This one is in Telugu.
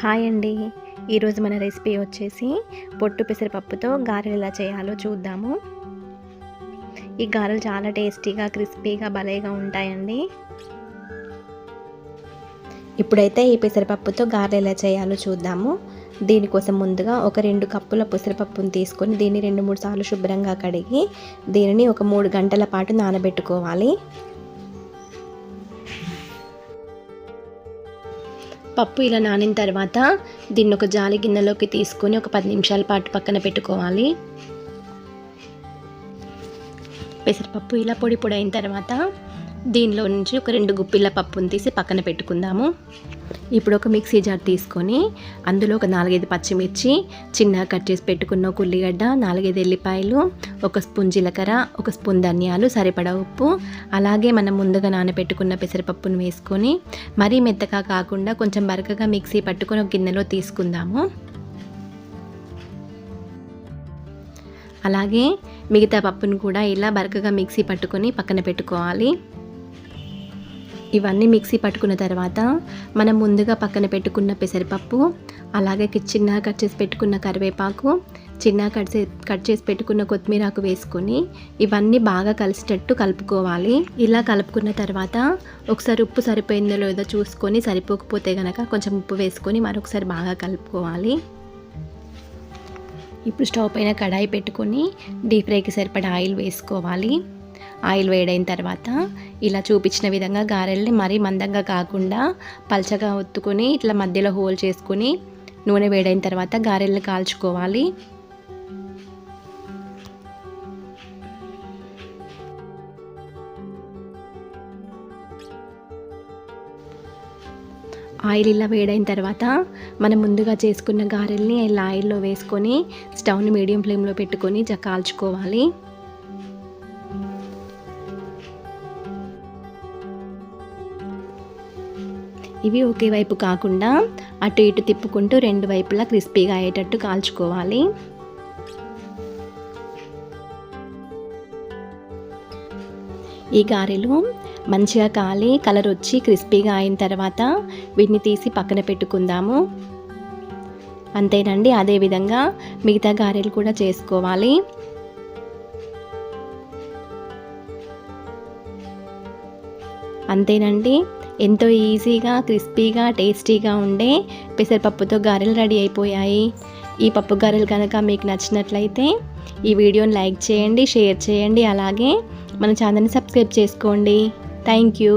హాయ్ అండి. ఈరోజు మన రెసిపీ వచ్చేసి పొట్టు పెసరపప్పుతో గారెలు ఎలా చేయాలో చూద్దాము. ఈ గారెలు చాలా టేస్టీగా క్రిస్పీగా భలేగా ఉంటాయండి. ఇప్పుడైతే ఈ పెసరపప్పుతో గారెలు ఎలా చేయాలో చూద్దాము. దీనికోసం ముందుగా ఒక రెండు కప్పుల పెసరపప్పును తీసుకొని దీన్ని రెండు మూడు సార్లు శుభ్రంగా కడిగి దీనిని ఒక మూడు గంటల పాటు నానబెట్టుకోవాలి. పప్పు ఇలా నానిన తర్వాత దీన్ని ఒక జాలి గిన్నెలోకి తీసుకొని ఒక పది నిమిషాల పాటు పక్కన పెట్టుకోవాలి. పెసరపప్పు ఇలా పొడి పొడి అయిన తర్వాత దీనిలో నుంచి ఒక రెండు గుప్పిళ్ళ పప్పును తీసి పక్కన పెట్టుకుందాము. ఇప్పుడు ఒక మిక్సీ జార్ తీసుకొని అందులో ఒక నాలుగైదు పచ్చిమిర్చి చిన్నగా కట్ చేసి పెట్టుకున్న ఒక ఉల్లిగడ్డ నాలుగైదు ఎల్లిపాయలు ఒక స్పూన్ జీలకర్ర ఒక స్పూన్ ధనియాలు సరిపడా ఉప్పు అలాగే మనం ముందుగా నానబెట్టుకున్న పెసరపప్పును వేసుకొని మరీ మెత్తగా కాకుండా కొంచెం బరకగా మిక్సీ పట్టుకొని ఒక గిన్నెలో తీసుకుందాము. అలాగే మిగతా పప్పును కూడా ఇలా బరకగా మిక్సీ పట్టుకొని పక్కన పెట్టుకోవాలి. ఇవన్నీ మిక్సీ పట్టుకున్న తర్వాత మనం ముందుగా పక్కన పెట్టుకున్న పెసరపప్పు అలాగే చిన్నగా కట్ చేసి పెట్టుకున్న కరివేపాకు చిన్నగా కట్ చేసి కట్ చేసి పెట్టుకున్న కొత్తిమీరాకు వేసుకొని ఇవన్నీ బాగా కలిసేటట్టు కలుపుకోవాలి. ఇలా కలుపుకున్న తర్వాత ఒకసారి ఉప్పు సరిపోయిందో లేదో చూసుకొని సరిపోకపోతే కనుక కొంచెం ఉప్పు వేసుకొని మరొకసారి బాగా కలుపుకోవాలి. ఇప్పుడు స్టవ్ పైన కడాయి పెట్టుకొని డీప్ ఫ్రైకి సరిపడా ఆయిల్ వేసుకోవాలి. ఆయిల్ వేడైన తర్వాత ఇలా చూపించిన విధంగా గారెల్ని మరీ మందంగా కాకుండా పల్చగా ఒత్తుకొని ఇట్లా మధ్యలో హోల్ చేసుకొని నూనె వేడైన తర్వాత గారెల్ని కాల్చుకోవాలి. ఆయిల్ ఇలా వేడైన తర్వాత మనం ముందుగా చేసుకున్న గారెల్ని ఇలా ఆయిల్లో వేసుకొని స్టవ్ని మీడియం ఫ్లేమ్లో పెట్టుకొని కాల్చుకోవాలి. ఇవి ఒకే వైపు కాకుండా అటు ఇటు తిప్పుకుంటూ రెండు వైపులా క్రిస్పీగా అయ్యేటట్టు కాల్చుకోవాలి. ఈ గారెలు మంచిగా కాలి కలర్ వచ్చి క్రిస్పీగా అయిన తర్వాత వీటిని తీసి పక్కన పెట్టుకుందాము. అంతేనండి అదేవిధంగా మిగతా గారెలు కూడా చేసుకోవాలి. అంతేనండి ఎంతో ఈజీగా క్రిస్పీగా టేస్టీగా ఉండే పెసరపప్పుతో గారెలు రెడీ అయిపోయాయి. ఈ పప్పు గారెలు కనుక మీకు నచ్చినట్లయితే ఈ వీడియోని లైక్ చేయండి షేర్ చేయండి. అలాగే మన ఛానల్ని సబ్స్క్రైబ్ చేసుకోండి. Thank you.